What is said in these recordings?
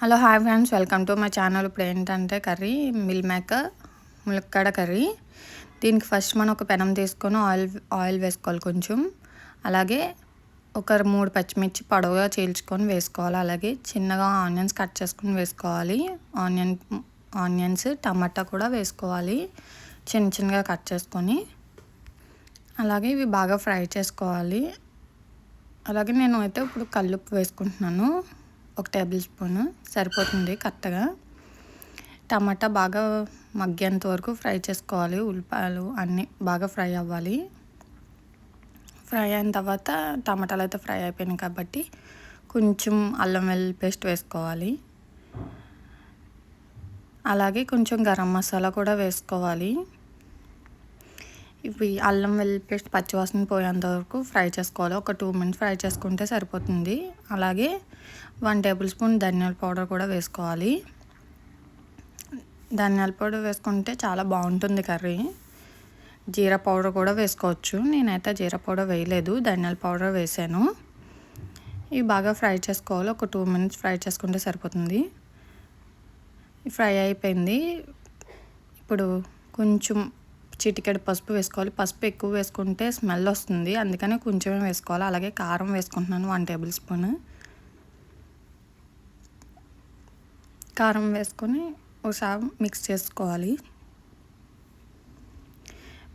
Hello hi friends. Welcome to my channel. ఇప్పుడు ఏంటంటే curry meal maker ములక్కడ curry. దీనికి ఫస్ట్ మనం ఒక పెనం తీసుకొని ఆయిల్ ఆయిల్ వేసుకోవాలి కొంచెం. అలాగే ఒక మూడు పచ్చిమిర్చి పొడవుగా చీల్చుకొని వేసుకోవాలి. అలాగే చిన్నగా ఆనియన్స్ కట్ చేసుకొని వేసుకోవాలి. ఆనియన్ ఆనియన్స్ టమాటా కూడా వేసుకోవాలి. చిన్న చిన్నగా కట్ చేసుకొని. అలాగే ఇవి బాగా ఫ్రై చేసుకోవాలి. అలాగే నేను అయితే ఇప్పుడు కల్లుప్పు వేసుకుంటున్నాను. ఒక టేబుల్ స్పూన్ సరిపోతుంది కరెక్ట్గా. టమాటా బాగా మగ్గేంత వరకు ఫ్రై చేసుకోవాలి. ఉల్లిపాయలు అన్నీ బాగా ఫ్రై అవ్వాలి. ఫ్రై అయిన తర్వాత టమాటాలు అయితే ఫ్రై అయిపోయినాయి కాబట్టి కొంచెం అల్లం వెల్లుల్లి పేస్ట్ వేసుకోవాలి. అలాగే కొంచెం గరం మసాలా కూడా వేసుకోవాలి. ఇవి అల్లం వెల్లుల్లి పేస్ట్ పచ్చివాసన పోయేంత వరకు ఫ్రై చేసుకోవాలి. ఒక టూ మినిట్స్ ఫ్రై చేసుకుంటే సరిపోతుంది. అలాగే వన్ టేబుల్ స్పూన్ ధనియాల పౌడర్ కూడా వేసుకోవాలి. ధనియాల పౌడర్ వేసుకుంటే చాలా బాగుంటుంది కర్రీ. జీరా పౌడర్ కూడా వేసుకోవచ్చు. నేనైతే జీరా పౌడర్ వేయలేదు. ధనియాల పౌడర్ వేసాను. ఇవి బాగా ఫ్రై చేసుకోవాలి. ఒక టూ మినిట్స్ ఫ్రై చేసుకుంటే సరిపోతుంది. ఫ్రై అయిపోయింది. ఇప్పుడు కొంచెం చిటికెడు పసుపు వేసుకోవాలి. పసుపు ఎక్కువ వేసుకుంటే స్మెల్ వస్తుంది. అందుకని కొంచెమే వేసుకోవాలి. అలాగే కారం వేసుకుంటున్నాను. One tablespoon. కారం వేసుకొని ఒకసారి మిక్స్ చేసుకోవాలి.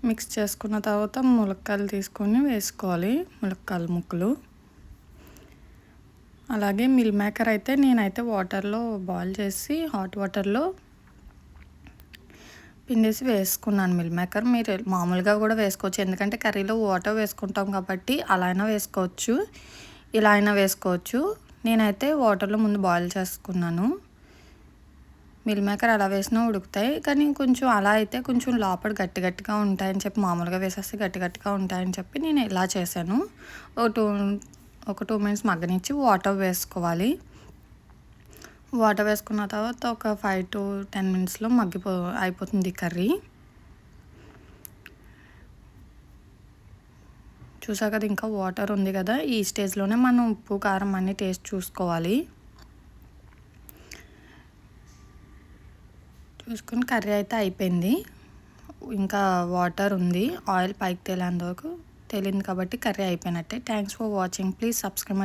మిక్స్ చేసుకున్న తర్వాత ములక్కాయలు తీసుకొని వేసుకోవాలి. ములక్కాయలు ముక్కలు. అలాగే మిల్ మేకర్ అయితే నేనైతే వాటర్లో బాయిల్ చేసి హాట్ వాటర్లో పిండేసి వేసుకున్నాను మిల్ మేకర్. మీరు మామూలుగా కూడా వేసుకోవచ్చు. ఎందుకంటే కర్రీలో వాటర్ వేసుకుంటాం కాబట్టి అలా అయినా వేసుకోవచ్చు. ఇలా అయినా వేసుకోవచ్చు. నేనైతే వాటర్లో ముందు బాయిల్ చేసుకున్నాను. మిల్ మేకర్ అలా వేసినా ఉడుకుతాయి. కానీ కొంచెం అలా అయితే కొంచెం లోపల గట్టి గట్టిగా ఉంటాయని చెప్పి మామూలుగా వేసేస్తే గట్టి గట్టిగా ఉంటాయని చెప్పి నేను ఇలా చేశాను. ఒక టూ ఒక టూ మినిట్స్ మగ్గనిచ్చి వాటర్ వేసుకోవాలి. వాటర్ వేసుకున్న తర్వాత ఒక ఫైవ్ టు టెన్ మినిట్స్లో మగ్గిపో అయిపోతుంది కర్రీ. చూసా కదా ఇంకా వాటర్ ఉంది కదా ఈ స్టేజ్లోనే మనం ఉప్పు కారం అన్నీ టేస్ట్ చూసుకోవాలి. చూసుకుని కర్రీ అయితే అయిపోయింది. ఇంకా వాటర్ ఉంది ఆయిల్ పైకి తేలేంత వరకు తేలింది కాబట్టి కర్రీ అయిపోయినట్టే. Thanks for watching please subscribe